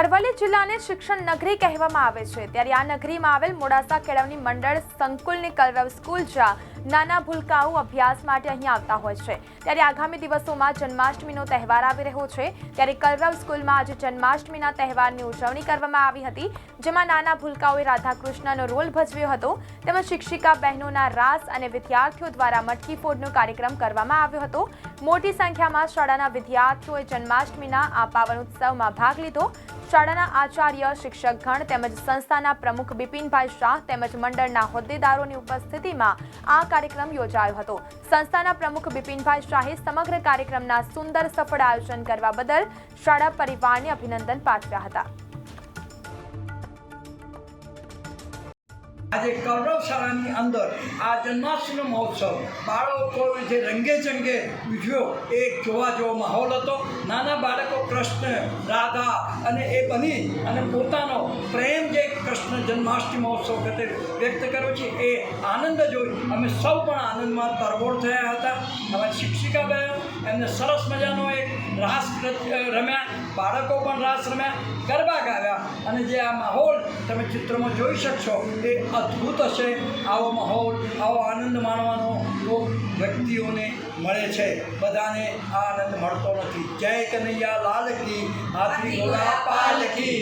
અરવલ્લી જિલ્લાને શિક્ષણ નગરી કહેવામાં આવે છે. ત્યારે આ નગરીમાં આવેલ મોડાસા કેળવણી મંડળ સંકુલની કલરવ સ્કૂલ જ્યાં નાના ભૂલકાઓ અભ્યાસ માટે અહીં આવતા હોય છે. ત્યારે આગામી દિવસોમાં જન્માષ્ટમીનો તહેવાર આવી રહ્યો છે. ત્યારે કલરવ સ્કૂલમાં આજે જન્માષ્ટમીના તહેવારની ઉજવણી કરવામાં આવી હતી, જેમાં નાના ભૂલકાઓએ રાધાકૃષ્ણનો રોલ ભજવ્યો હતો. તેમજ શિક્ષિકા બહેનોના રાસ અને વિદ્યાર્થીઓ દ્વારા મટકી ફોડનો કાર્યક્રમ કરવામાં આવ્યો હતો. મોટી સંખ્યામાં શાળાના વિદ્યાર્થીઓએ જન્માષ્ટમીના આ પાવન ઉત્સવમાં ભાગ લીધો. શાળાના આચાર્ય શિક્ષકગણ તેમજ સંસ્થાના પ્રમુખ બિપિનભાઈ શાહ તેમજ મંડળના હોદ્દેદારોની ઉપસ્થિતિમાં આ કાર્યક્રમ યોજાયો હતો. સંસ્થાના પ્રમુખ બિપિનભાઈ શાહે સમગ્ર કાર્યક્રમના સુંદર સફળ આયોજન કરવા બદલ શાળા પરિવારને અભિનંદન પાઠવ્યા હતા. આજે કૌરવ શાળાની અંદર આ જન્માષ્ટમી મહોત્સવ બાળકો જે રંગે ચંગે ઉજવ્યો એ જોવા જેવો માહોલ હતો. નાના બાળકો કૃષ્ણ, રાધા અને એ બની અને પોતાનો પ્રેમ જે કૃષ્ણ જન્માષ્ટમી મહોત્સવ ખાતે વ્યક્ત કર્યો છે, એ આનંદ જોઈ અમે સૌ પણ આનંદમાં તરબોળ થયા હતા. અમારી શિક્ષિકા બહેન એમને સરસ મજાનો એક રાસ રમ્યા, બાળકો પણ રાસ રમ્યા, ગરબા ગાવ્યા. અને જે આ માહોલ તમે ચિત્રમાં જોઈ શકશો, એ અદ્ભુત હશે. આવો માહોલ, આવો આનંદ માણવાનો લોક વ્યક્તિઓને મળે છે. બધાને આ આનંદ મળતો નથી. જય કનૈયા, લાલ કી, હાથી ગોળા પાલ કી.